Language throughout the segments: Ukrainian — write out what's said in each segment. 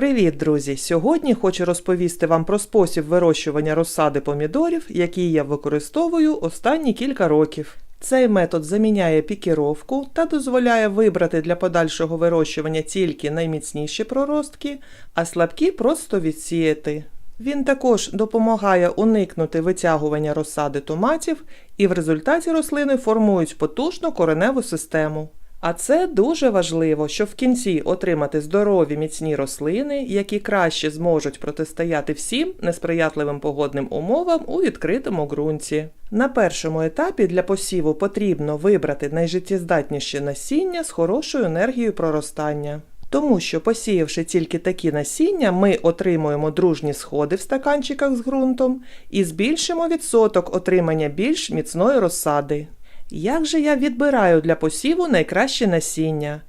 Привіт, друзі! Сьогодні хочу розповісти вам про спосіб вирощування розсади помідорів, який я використовую останні кілька років. Цей метод заміняє пікіровку та дозволяє вибрати для подальшого вирощування тільки найміцніші проростки, а слабкі просто відсіяти. Він також допомагає уникнути витягування розсади томатів, і в результаті рослини формують потужну кореневу систему. А це дуже важливо, щоб в кінці отримати здорові міцні рослини, які краще зможуть протистояти всім несприятливим погодним умовам у відкритому ґрунті. На першому етапі для посіву потрібно вибрати найжиттєздатніше насіння з хорошою енергією проростання. Тому що посіявши тільки такі насіння, ми отримуємо дружні сходи в стаканчиках з ґрунтом і збільшимо відсоток отримання більш міцної розсади. Як же я відбираю для посіву найкраще насіння?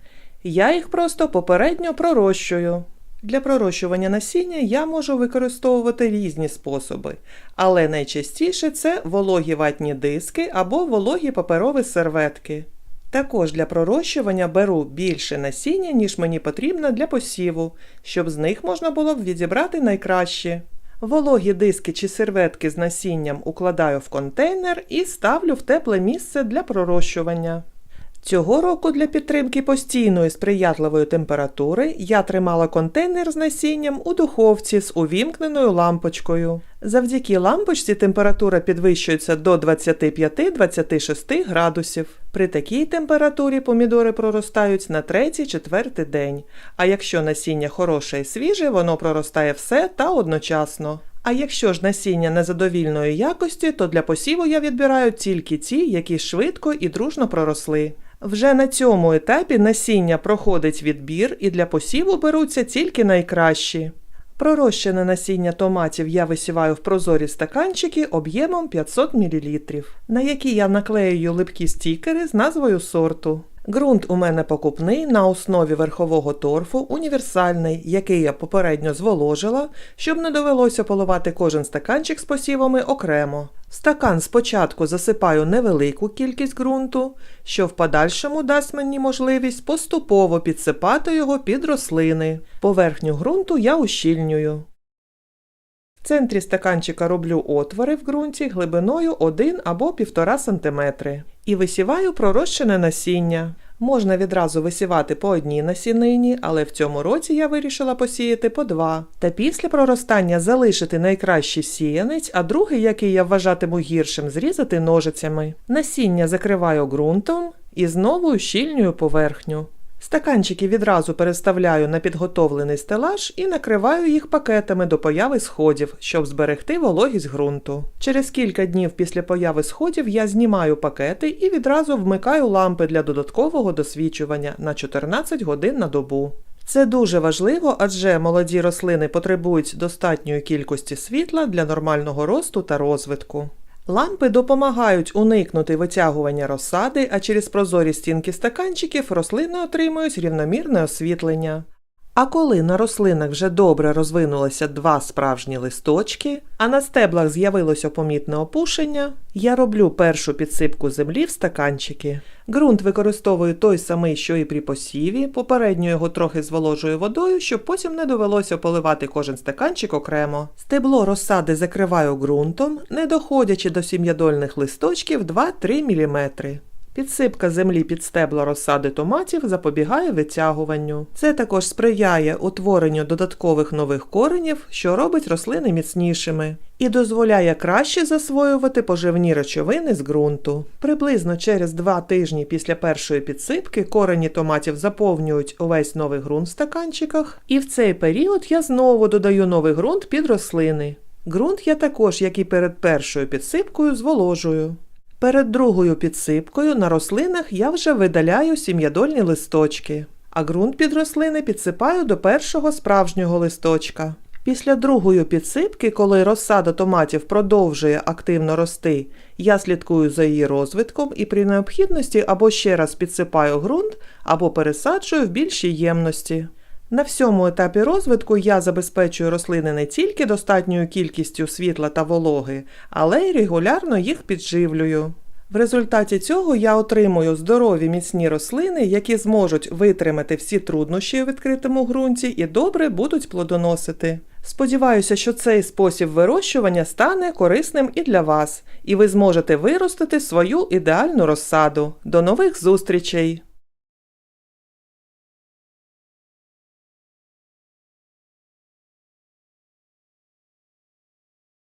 Я їх просто попередньо пророщую. Для пророщування насіння я можу використовувати різні способи, але найчастіше це вологі ватні диски або вологі паперові серветки. Також для пророщування беру більше насіння, ніж мені потрібно для посіву, щоб з них можна було б відібрати найкраще. Вологі диски чи серветки з насінням укладаю в контейнер і ставлю в тепле місце для пророщування. Цього року для підтримки постійної сприятливої температури я тримала контейнер з насінням у духовці з увімкненою лампочкою. Завдяки лампочці температура підвищується до 25-26 градусів. При такій температурі помідори проростають на 3-4 день, а якщо насіння хороше і свіже, воно проростає все та одночасно. А якщо ж насіння незадовільної якості, то для посіву я відбираю тільки ті, які швидко і дружно проросли. Вже на цьому етапі насіння проходить відбір і для посіву беруться тільки найкращі. Пророщене насіння томатів я висіваю в прозорі стаканчики об'ємом 500 мл, на які я наклеюю липкі стікери з назвою сорту. Ґрунт у мене покупний на основі верхового торфу, універсальний, який я попередньо зволожила, щоб не довелося поливати кожен стаканчик з посівами окремо. В стакан спочатку засипаю невелику кількість ґрунту, що в подальшому дасть мені можливість поступово підсипати його під рослини. Поверхню ґрунту я ущільнюю. В центрі стаканчика роблю отвори в ґрунті глибиною 1 або 1,5 см і висіваю пророщене насіння. Можна відразу висівати по одній насінині, але в цьому році я вирішила посіяти по два. Та після проростання залишити найкращий сіянець, а другий, який я вважатиму гіршим, зрізати ножицями. Насіння закриваю ґрунтом і знову ущільнюю поверхню. Стаканчики відразу переставляю на підготовлений стелаж і накриваю їх пакетами до появи сходів, щоб зберегти вологість ґрунту. Через кілька днів після появи сходів я знімаю пакети і відразу вмикаю лампи для додаткового досвічування на 14 годин на добу. Це дуже важливо, адже молоді рослини потребують достатньої кількості світла для нормального росту та розвитку. Лампи допомагають уникнути витягування розсади, а через прозорі стінки стаканчиків рослини отримують рівномірне освітлення. А коли на рослинах вже добре розвинулися два справжні листочки, а на стеблах з'явилося помітне опушення, я роблю першу підсипку землі в стаканчики. Ґрунт використовую той самий, що і при посіві, попередньо його трохи зволожую водою, щоб потім не довелося поливати кожен стаканчик окремо. Стебло розсади закриваю ґрунтом, не доходячи до сім'ядольних листочків 2-3 мм. Підсипка землі під стебло розсади томатів запобігає витягуванню. Це також сприяє утворенню додаткових нових коренів, що робить рослини міцнішими, і дозволяє краще засвоювати поживні речовини з ґрунту. Приблизно через два тижні після першої підсипки корені томатів заповнюють увесь новий ґрунт в стаканчиках, і в цей період я знову додаю новий ґрунт під рослини. Ґрунт я також, як і перед першою підсипкою, зволожую. Перед другою підсипкою на рослинах я вже видаляю сім'ядольні листочки, а ґрунт під рослини підсипаю до першого справжнього листочка. Після другої підсипки, коли розсада томатів продовжує активно рости, я слідкую за її розвитком і при необхідності або ще раз підсипаю ґрунт, або пересаджую в більшій ємності. На всьому етапі розвитку я забезпечую рослини не тільки достатньою кількістю світла та вологи, але й регулярно їх підживлюю. В результаті цього я отримую здорові міцні рослини, які зможуть витримати всі труднощі у відкритому ґрунті і добре будуть плодоносити. Сподіваюся, що цей спосіб вирощування стане корисним і для вас, і ви зможете виростити свою ідеальну розсаду. До нових зустрічей!